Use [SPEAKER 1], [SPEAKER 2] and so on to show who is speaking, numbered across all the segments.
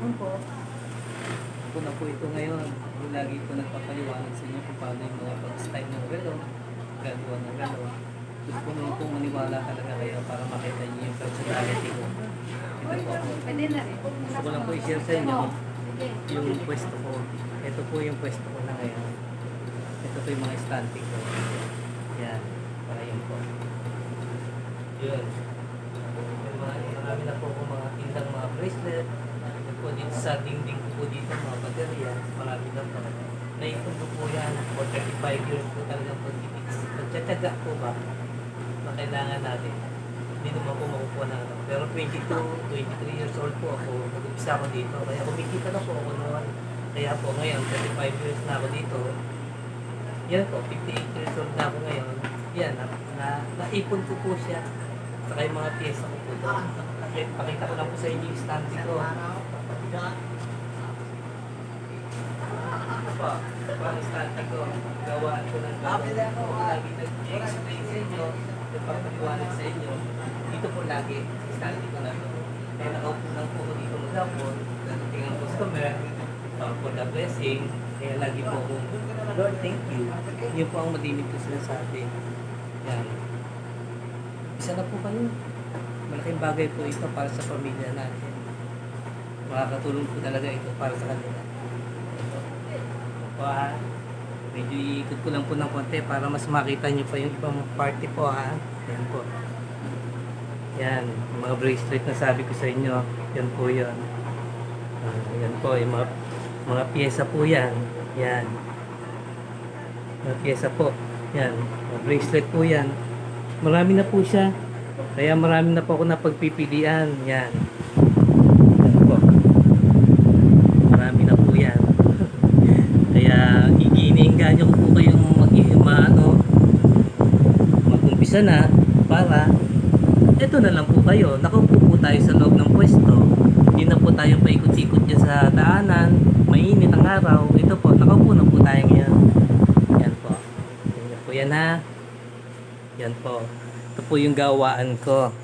[SPEAKER 1] hapon po.
[SPEAKER 2] Ako na po ito ngayon. Yung lagi po nagpapaliwanag sa inyo kung paano yung mga pag-style ng relo, gagawa ng relo. Gusto ko nung pong maniwala talaga kayo para makita niyo yung personality ko. Ito po ako. Gusto ko lang po i-share sa inyo yung pwesto ko. Ito po yung pwesto ko na ngayon. Ito po yung mga standing ko. Yan. Para yun po. Yun. Marami na po ako mga tindang mga bracelet. Ito po dito sa dingding po dito mga baterya. Marami na po. Naipon ko po yan. For 35 years po talaga po. Pagtsatsaga po ba? Na kailangan natin. Hindi naman po makukuha na ano. Pero 22, 23 years old po ako. Nag-umpisa ako dito. Kaya kumikita na po ako noon. Kaya po ngayon, 35 years na ako dito. Yan po, 58 years old na ako ngayon. Yan, na, na, naipon ko po siya. Saka yung mga pyesa ko po doon. Pakita ko lang po sa inyo yung stand ko. Ito po, ito ang stand ko. Gawaan ko ng gawaan. Ako lagi nag-explain sa inyo, nagpapaliwanag sa inyo. Dito po lagi, stand ko na to. Kaya nakaupo lang po ako dito maghapon. Dadating ang customer. uh, for the blessing. Kaya lagi po ako, Lord, thank you. Yun po ang madimit ko sinasabi. Yan. Isa na po kayo. Malaking bagay po ito para sa pamilya natin. Makakatulong po talaga ito para sa kanila. Ito. Po ha. Medyo iikot ko lang po ng konti para mas makita niyo pa yung ibang party po ha. Yan po. Yan. Mga bracelet na sabi ko sa inyo. Yan po yun. Ah, yan po. Yung mga, mga pyesa po yan. Yan. Mga pyesa po. Yan. Mga bracelet po yan. Marami na po siya. Kaya marami na po ako napagpipilian. Yan po. Marami na po yan. Kaya iniinganyo ko po kayong mag maano mag-umpisa na para eto na lang po kayo. Nakaupo po tayo sa loob ng pwesto. Hindi na po tayo paikot-ikot dyan sa daanan. Mainit ang araw. Ito po, nakaupo na po tayo ngayon. Yan po. Yan po yan ha. Yan po. Ito po yung gawaan ko.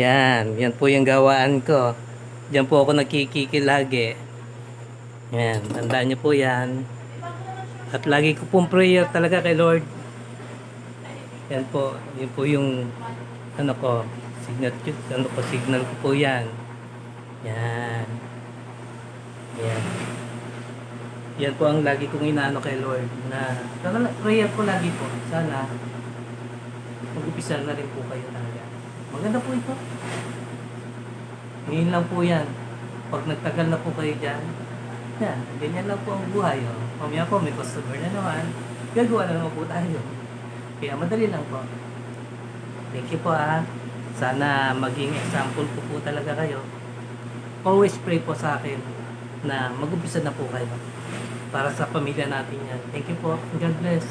[SPEAKER 2] Yan. Yan po yung gawaan ko. Diyan po ako nagkikiki lagi. Yan. Tandaan niyo po yan. At lagi ko pong prayer talaga kay Lord. Yan po. Yan po yung ano ko. Signal, ano ko, signal ko po yan. Yan. Yan. Yan po ang lagi kong inaano kay Lord na prayer ko lagi po. Sana mag-upisa na rin po kayo talaga. Maganda po ito. Ngayon lang po yan. Pag nagtagal na po kayo dyan, yan, ganyan lang po ang buhay. Oh. Mamaya po may customer na naman, gagawa na naman po tayo. Kaya madali lang po. Thank you po ah. Sana maging example ko po talaga kayo. Always pray po sa akin na mag-umpisa na po kayo para sa pamilya natin yan. Thank you po. God bless.